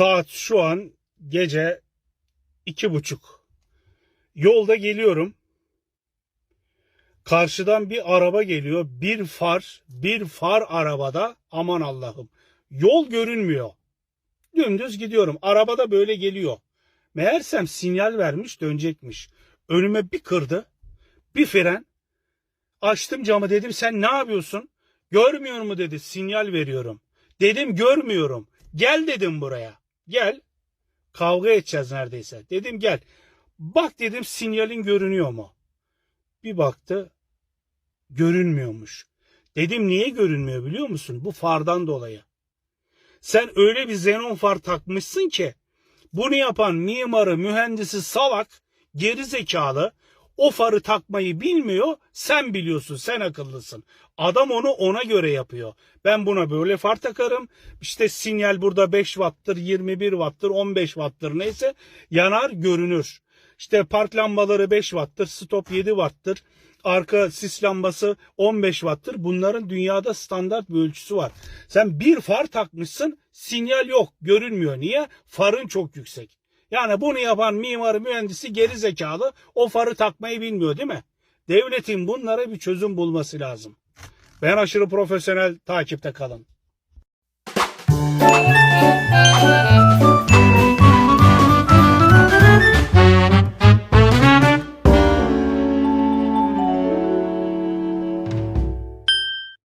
Saat şu an gece iki buçuk. Yolda geliyorum. Karşıdan bir araba geliyor. Bir far, bir far arabada. Aman Allah'ım. Yol görünmüyor. Dümdüz gidiyorum. Arabada böyle geliyor. Meğersem sinyal vermiş dönecekmiş. Önüme bir kırdı. Bir fren. Açtım camı dedim sen ne yapıyorsun? Görmüyor mu dedi sinyal veriyorum. Dedim görmüyorum. Gel dedim buraya. Gel. Kavga edeceğiz neredeyse. Dedim gel. Bak dedim sinyalin görünüyor mu? Bir baktı. Görünmüyormuş. Dedim niye görünmüyor biliyor musun? Bu fardan dolayı. Sen öyle bir xenon far takmışsın ki bunu yapan mimarı, mühendisi salak, geri zekalı o farı takmayı bilmiyor. Sen biliyorsun, sen akıllısın. Adam onu ona göre yapıyor. Ben buna böyle far takarım. İşte sinyal burada 5 watt'tır, 21 watt'tır, 15 watt'tır neyse yanar görünür. İşte park lambaları 5 watt'tır, stop 7 watt'tır. Arka sis lambası 15 watt'tır. Bunların dünyada standart bir ölçüsü var. Sen bir far takmışsın, sinyal yok, görünmüyor. Niye? Farın çok yüksek. Yani bunu yapan mimar mühendisi geri zekalı o farı takmayı bilmiyor değil mi? Devletin bunlara bir çözüm bulması lazım. Ben aşırı profesyonel takipte kalın.